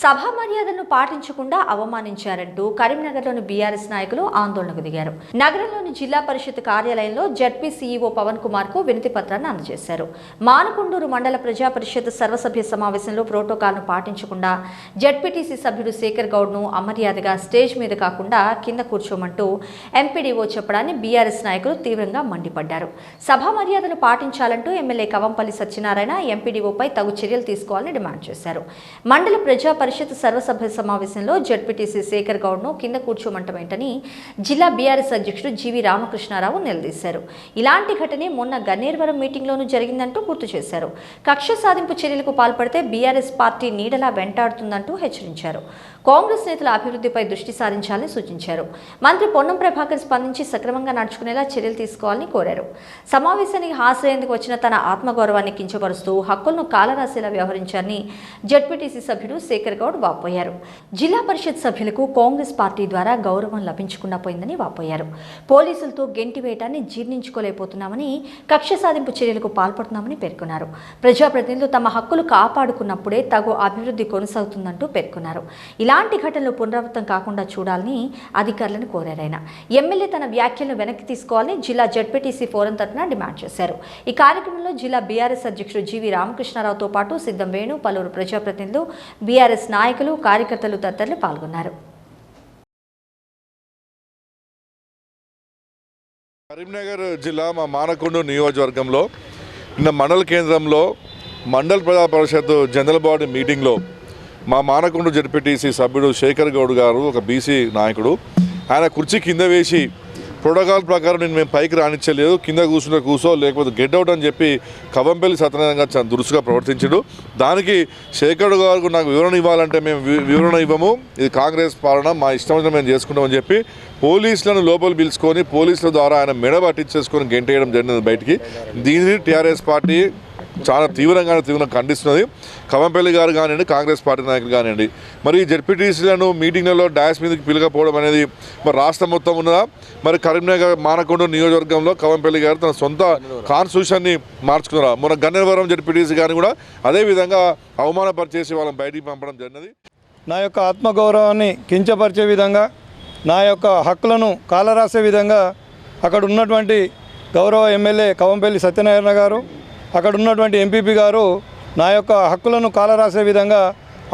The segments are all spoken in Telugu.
సభా మర్యాదలను పాటించకుండా అవమానించారంటూ కరీంనగర్లోని బీఆర్ఎస్ నాయకులు ఆందోళనకు దిగారు. నగరంలోని జిల్లా పరిషత్ కార్యాలయంలో జడ్పీ సీఈఓ పవన్ కుమార్కు వినతి పత్రాన్ని అందజేశారు. మానకొండూరు మండల ప్రజా పరిషత్ సర్వసభ్య సమావేశంలో ప్రోటోకాల్ను పాటించకుండా జడ్పీటీసీ సభ్యుడు శేఖర్ గౌడ్ను అమర్యాదగా స్టేజ్ మీద కాకుండా కింద కూర్చోమంటూ ఎంపీడీఓ చెప్పడాన్ని బీఆర్ఎస్ నాయకులు తీవ్రంగా మండిపడ్డారు. సభా మర్యాదలు పాటించాలంటూ ఎమ్మెల్యే కవంపల్లి సత్యనారాయణ ఎంపీడీఓపై తగు చర్యలు తీసుకోవాలని డిమాండ్ చేశారు. మండల ప్రజా పరిషత్ సర్వసభ్య సమావేశంలో జడ్పీటీసీ శేఖర్ గౌడ్ను కింద కూర్చోమంటమేంటని జిల్లా బీఆర్ఎస్ అధ్యక్షుడు జీవి రామకృష్ణారావు నిలదీశారు. ఇలాంటి ఘటనే మొన్న గన్నేరువరం మీటింగ్లోనూ జరిగిందంటూ గుర్తు చేశారు. కక్ష సాధింపు చర్యలకు పాల్పడితే బీఆర్ఎస్ పార్టీ నీడలా వెంటాడుతుందంటూ హెచ్చరించారు. కాంగ్రెస్ నేతల అభివృద్ధిపై దృష్టి సారించాలని సూచించారు. మంత్రి పొన్నం ప్రభాకర్ స్పందించి సక్రమంగా నడుచుకునేలా చర్యలు తీసుకోవాలని కోరారు. సమావేశానికి హాజరయ్యేందుకు వచ్చిన తన ఆత్మగౌరవాన్ని కించపరుస్తూ హక్కులను కాలరాసేలా వ్యవహరించారని జడ్పీటీసీ సభ్యుడు శేఖర్ గౌడ్ వాపోయారు. జిల్లా పరిషత్ సభ్యులకు కాంగ్రెస్ పార్టీ ద్వారా గౌరవం లభించకుండా పోయిందని వాపోయారు. పోలీసులతో గెంటి వేయటాన్ని జీర్ణించుకోలేకపోతున్నామని కక్ష సాధింపు చర్యలకు పాల్పడుతున్నామని పేర్కొన్నారు. ప్రజాప్రతినిధులు తమ హక్కులు కాపాడుకున్నప్పుడే తగు అభివృద్ధి కొనసాగుతుందంటూ పేర్కొన్నారు. ఇలాంటి ఘటనలు పునరావృతం కాకుండా చూడాలని అధికారులను కోరారాయన ఎమ్మెల్యే తన వ్యాఖ్యలను వెనక్కి తీసుకోవాలని జిల్లా జడ్పీటీసీ ఫోరం తరఫున డిమాండ్ చేశారు. ఈ కార్యక్రమంలో జిల్లా బీఆర్ఎస్ అధ్యక్షుడు జీవి రామకృష్ణారావుతో పాటు సిద్ధం వేణు పలువురు ప్రజాప్రతినిధులు బీఆర్ఎస్ నాయకులు కార్యకర్తలు తదితరులు పాల్గొన్నారు. కరీంనగర్ జిల్లా మా మానకొండ నియోజకవర్గంలో నిన్న మండల కేంద్రంలో మండల ప్రజా పరిషత్ జనరల్ బాడీ మీటింగ్లో మా మానకొండ జడ్పీటీసీ సభ్యుడు శేఖర్ గౌడ్ గారు ఒక బీసీ నాయకుడు ఆయన కుర్చీ కింద వేసి ప్రోటోకాల్ ప్రకారం నేను మేము పైకి రాణించలేదు కింద కూర్చుంటే కూర్చో లేకపోతే గెట్ అవుట్ అని చెప్పి కవంపల్లి సత్యనారాయణ చాలా దురుసుగా ప్రవర్తించాడు. దానికి శేఖర్ గారు నాకు వివరణ ఇవ్వాలంటే మేము వివరణ ఇవ్వము. ఇది కాంగ్రెస్ పాలన మా ఇష్టం మేము చేసుకుంటామని చెప్పి పోలీసులను లోపల పిలుచుకొని పోలీసుల ద్వారా ఆయన మెడ పట్టించేసుకొని గెంటేయడం జరిగింది బయటికి. దీనిని టీఆర్ఎస్ పార్టీ చాలా తీవ్రంగా తీవ్రంగా ఖండిస్తున్నది. కవంపల్లి గారు కానివ్వండి కాంగ్రెస్ పార్టీ నాయకులు కానివ్వండి. మరి ఈ జడ్పీటీసీలను మీటింగ్లలో డాష్ మీదకి పిలకపోవడం అనేది మరి రాష్ట్రం మొత్తం ఉన్నదా? మరి కరీంనగర్ మానకొండ నియోజకవర్గంలో కవంపల్లి గారు తన సొంత కాన్స్టిట్యూషన్ని మార్చుకున్నారా? మన గన్నేవరం జడ్పీటీసీ గారిని కూడా అదే విధంగా అవమానపరిచేసి వాళ్ళని బయటికి పంపడం జరిగినది. నా యొక్క ఆత్మగౌరవాన్ని కించపరిచే విధంగా నా యొక్క హక్కులను కాలరాసే విధంగా అక్కడ ఉన్నటువంటి గౌరవ ఎమ్మెల్యే కవంపల్లి సత్యనారాయణ గారు అక్కడ ఉన్నటువంటి ఎంపీపీ గారు నా యొక్క హక్కులను కాలరాసే విధంగా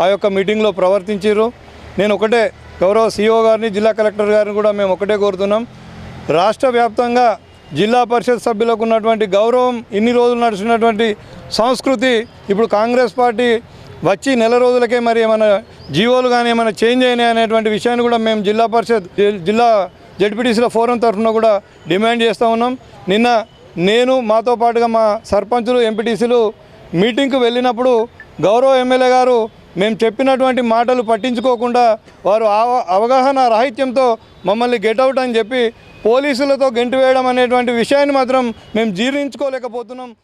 ఆ యొక్క మీటింగ్లో ప్రవర్తించారు నేను ఒకటే గౌరవ సీఓ గారిని జిల్లా కలెక్టర్ గారిని కూడా మేము ఒకటే కోరుతున్నాం. రాష్ట్ర వ్యాప్తంగా జిల్లా పరిషత్ సభ్యులకు ఉన్నటువంటి గౌరవం ఇన్ని రోజులు నడిచినటువంటి సంస్కృతి ఇప్పుడు కాంగ్రెస్ పార్టీ వచ్చి నెల రోజులకే మరి ఏమైనా జీవోలు కానీ ఏమైనా చేంజ్ అయినాయి అనేటువంటి విషయాన్ని కూడా మేము జిల్లా పరిషత్ జిల్లా జడ్పీటీసీల ఫోరం తరఫున కూడా డిమాండ్ చేస్తూ ఉన్నాం. నిన్న నేను మాతో పాటుగా మా సర్పంచులు ఎంపీటీసీలు మీటింగ్కు వెళ్ళినప్పుడు గౌరవ ఎమ్మెల్యే గారు మేము చెప్పినటువంటి మాటలు పట్టించుకోకుండా వారు అవగాహన రాహిత్యంతో మమ్మల్ని గెట్అవుట్ అని చెప్పి పోలీసులతో గెంటి వేయడం అనేటువంటి విషయాన్ని మాత్రం మేము జీర్ణించుకోలేకపోతున్నాం.